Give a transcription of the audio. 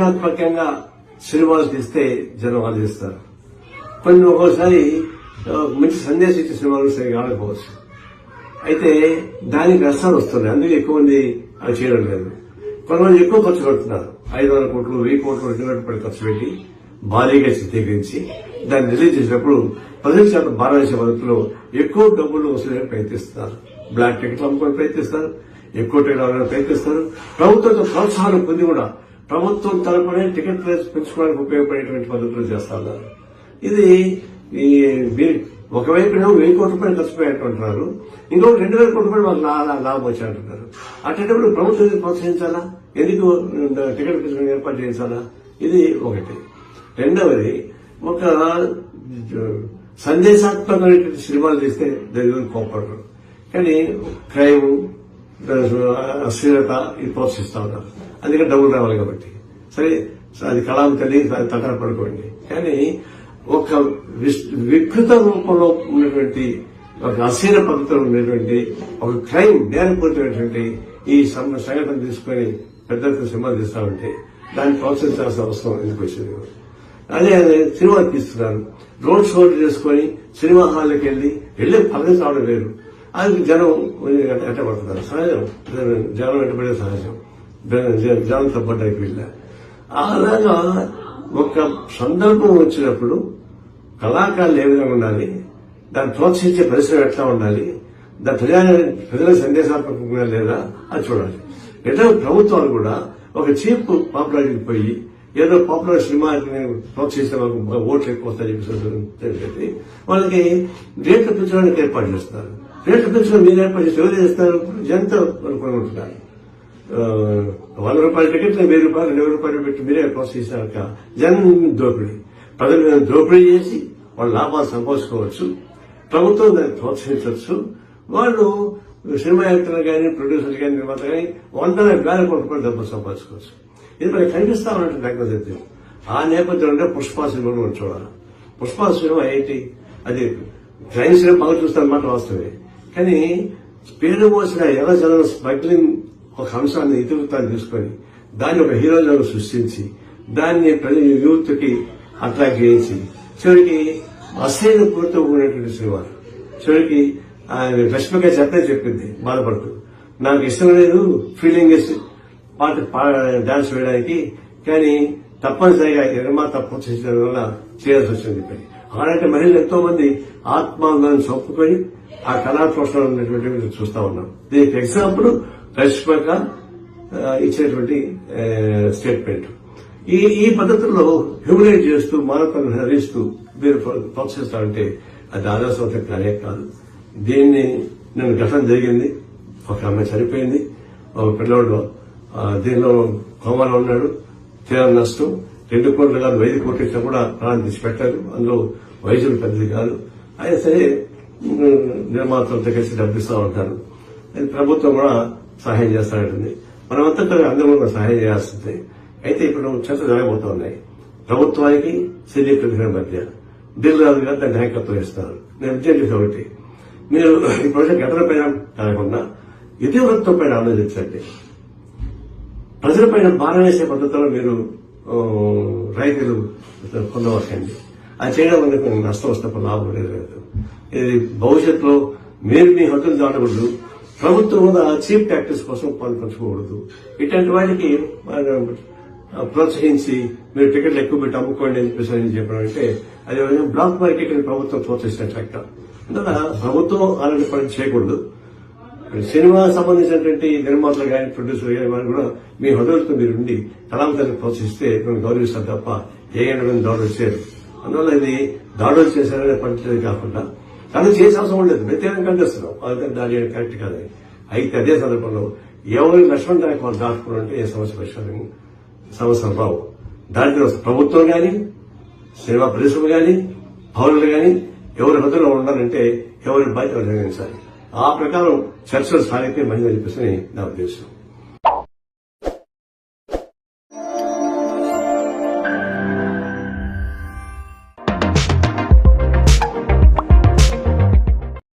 ప్రయోగాత్మకంగా సినిమాలు తీస్తే జనం ఆదరిస్తారు కొన్ని ఒక్కోసారి మంచి సందేశం ఇచ్చే సినిమాలు సరిగా ఆడకపోవచ్చు. అయితే దానికి నష్టాలు వస్తున్నాయి. అందుకే ఎక్కువ మంది అది చేయడం లేదు. కొంతమంది ఎక్కువ ఖర్చు పెడుతున్నారు. ఐదు వందల కోట్లు వెయ్యి కోట్లు రెండు వేల రూపాయలు ఖర్చు పెట్టి భారీగా చిత్రీకరించి దాన్ని రిలీజ్ చేసినప్పుడు ప్రజల చేత భారతదేశ పద్ధతిలో ఎక్కువ డబ్బులు వసూలు ప్రయత్నిస్తున్నారు. బ్లాక్ టికెట్లు అమ్ముకొని ప్రయత్నిస్తారు. ఎక్కువ టికెట్ అవ్వాలని ప్రయత్నిస్తారు. ప్రభుత్వంతో ప్రోత్సాహం పొంది కూడా ప్రభుత్వం తరపునే టికెట్ ప్రైస్ పెంచుకోవడానికి ఉపయోగపడేటువంటి పద్ధతులు చేస్తున్నారు ఇది ఈ ఒకవైపు ఏమో వెయ్యి కోట్ల రూపాయలు ఖర్చు పెట్టారంటున్నారు ఇంకొక రెండు వేల కోట్ల రూపాయలు మాకు లాభం వచ్చాయంటున్నారు అట్టేటప్పుడు ప్రభుత్వం ప్రోత్సహించాలా? ఎందుకు టికెట్ పెంచుకుని ఏర్పాటు చేయించాలా? ఇది ఒకటి. రెండవది ఒక సందేశాత్మకమైనటువంటి సినిమాలు తీస్తే దగ్గర కోపడరు. కానీ క్రైమ్ అశ్లీలత ఇది ప్రోత్సహిస్తా ఉన్నారు అందుకే డబ్బులు రావాలి కాబట్టి. సరే అది కళాం అది తగ్గర పడుకోండి. కానీ ఒక వికృత రూపంలో ఉన్నటువంటి ఒక అశీల పద్ధతిలో ఉన్నటువంటి ఒక క్రైమ్ నేరపూరితమైనటువంటి ఈ సంఘటన తీసుకొని పెద్ద ఎత్తున సినిమా తీస్తా ఉంటే దాన్ని ప్రోత్సహించాల్సిన అవసరం ఎందుకు వచ్చింది? అదే సినిమా తీస్తున్నారు. రోడ్ షోలు చేసుకొని సినిమా హాల్కి వెళ్ళి వెళ్ళి పదవి రావడం వేరు. అది జనం ఎట్టబడుతున్నారు సహజం. జనం ఎట్టబడే సహజం. జ- జనం తప్పడానికి వీళ్ళ అలాగా ఒక సందర్భం వచ్చినప్పుడు కళాకారులు ఏ విధంగా ఉండాలి? దాన్ని ప్రోత్సహించే పరిశ్రమ ఎట్లా ఉండాలి? దాని ప్రజా ప్రజల సందేశాత్మకంగా లేదా? అది చూడాలి. ఎట్లా ప్రభుత్వాలు కూడా ఒక చీప్ పాపులారిటీకి పోయి ఏదో పాపులర్ సినిమా ప్రోత్సహిస్తే వాళ్ళకు ఓట్లు ఎక్కువ వస్తాయని చెప్పేసి చెప్పి వాళ్ళకి రేట్లు పెంచడానికి ఏర్పాటు చేస్తారు. రేట్లు పెంచడం మీరు ఏర్పాటు చేస్తే ఎవరు చేస్తారు జనత అనుకుని ఉంటున్నారు వంద రూపాయల టికెట్ వెయ్యి రూపాయలు నెల రూపాయలు పెట్టి మీరే ప్రోత్సహించాక జనం దోపిడీ. ప్రజలు మీద దోపిడీ చేసి వాళ్ళ లాభాలు సంపాదించుకోవచ్చు. ప్రభుత్వం దాన్ని ప్రోత్సహించవచ్చు. వాళ్ళు సినిమా యాక్టర్లు కానీ ప్రొడ్యూసర్లు కానీ నిర్మాత కానీ వందల వేల కోట్ల రూపాయలు డబ్బులు సంపాదించుకోవచ్చు. ఇది మనకి కనిపిస్తా ఉన్నట్టు దగ్గర ఆ నేపథ్యంలో పుష్పా సినిమా మనం చూడాలి. పుష్పా సినిమా ఏంటి? అది క్రైమ్ సినిమా బాగా చూస్తారన్నమాట వాస్తవే కానీ పేరు మోసిన ఎలా జనం స్మగ్లింగ్ ఒక అంశాన్ని ఇతివృత్తాన్ని తీసుకొని దాన్ని ఒక హీరోలను సృష్టించి దాన్ని ప్రజల యూత్కి అట్రాక్ట్ చేయించి చివరికి అసైన్ పూర్తితో సినిమా. చివరికి ఆయన రష్మిక చెప్పే చెప్పింది బాధపడుతూ నాకు ఇష్టం లేదు ఫీలింగ్ పాట డాన్స్ వేయడానికి కానీ తప్పనిసరిగా నిర్మాత ప్రోత్సహించడం వల్ల చేయాల్సి వచ్చింది అలాంటి మహిళలు ఎంతో మంది ఆత్మాంగాన్ని చంపుకొని ఆ కళా పోషణ ఉన్నటువంటి చూస్తా ఉన్నాం. దీనికి ఎగ్జాంపుల్ రష్మిక ఇచ్చేటువంటి ఇచ్చినటువంటి స్టేట్మెంట్ ఈ ఈ పద్ధతుల్లో హ్యూమిలేట్ చేస్తూ మానవతను హరిస్తూ మీరు ప్రోత్సహిస్తారంటే అది ఆదర్శవంతం కానే కాదు. దీన్ని నేను ఘటన జరిగింది. ఒక ఆమె చనిపోయింది. ఒక పిల్లోడు దీనిలో కోమాలో ఉన్నాడు. తీరం నష్టం. రెండు కోట్లు కాదు ఐదు కోట్లు ఇచ్చినా కూడా ప్రాణం తీసి పెట్టారు అందులో వయసులు పెద్దది కాదు. ఆయన సరే నిర్మాతలతో కలిసి డబ్బిస్తూ ఉంటారు. అది ప్రభుత్వం కూడా సహాయం చేస్తానంటుంది. మనమంతా కూడా అందరూ కూడా సహాయం చేయాల్సిందే. అయితే ఇప్పుడు చర్చ జరగబోతున్నాయి ప్రభుత్వానికి సినీ ప్రతినిధుల మధ్య ఢిల్లీ రాజు గారు దాన్ని నాయకత్వం ఇస్తారు. నేను విజయం ఒకటి. మీరు ఈ ప్రాజెక్ట్ ఘటన పైన కాకుండా ఇతివృత్తం పైన ఆలోచించండి. ప్రజలపైన భారం వేసే పద్ధతిలో మీరు రైతులు పొందవచ్చండి అది చేయడం వల్ల కొన్ని నష్టం వస్తే లాభం లేదు లేదు. ఇది భవిష్యత్తులో మీరు మీ హక్కులు దాటకూడదు. ప్రభుత్వం ఉన్న చీప్ ట్యాక్టర్స్ కోసం పంచుకోకూడదు. ఇట్లాంటి వాటికి ప్రోత్సహించి మీరు టికెట్లు ఎక్కువ పెట్టి అమ్ముకోండి అని చెప్పేసి అని చెప్పడం అంటే అది బ్లాక్ మార్కెట్ ప్రభుత్వం ప్రోత్సహించిన ట్రాక్టర్. అందువల్ల ప్రభుత్వం అలాంటి పని చేయకూడదు. సినిమా సంబంధించినటువంటి నిర్మాతలు కానీ ప్రొడ్యూసర్లు కానీ వారు కూడా మీ హృదయంతో మీరు ఉండి కళాంతరాన్ని ప్రోత్సహిస్తే మేము గౌరవిస్తారు తప్ప ఏ ఎండమైన దాడులు చేయరు. అందువల్ల ఇది దాడులు చేశారనే పనిచేది కాకుండా దాడులు చేసే అవసరం లేదు. వ్యతిరేకం కనిపిస్తున్నాం అందుకని దాని కరెక్ట్ కాదని. అయితే అదే సందర్భంలో ఎవరు లక్ష్మణ్ దానికి వాళ్ళు దాటుకున్నారంటే ఏ సమస్య పరిష్కారం సమస్యలు రావు. దాంట్లో ప్రభుత్వం కానీ సినిమా పరిశ్రమ కానీ పౌరులు కానీ ఎవరి హృదయంలో ఉండాలంటే ఎవరి బాధ్యత నిర్ణయించాలి. ఆ ప్రకారం చర్చలు సాగితే మంచిదని చెప్పేసి నా ఉద్దేశం.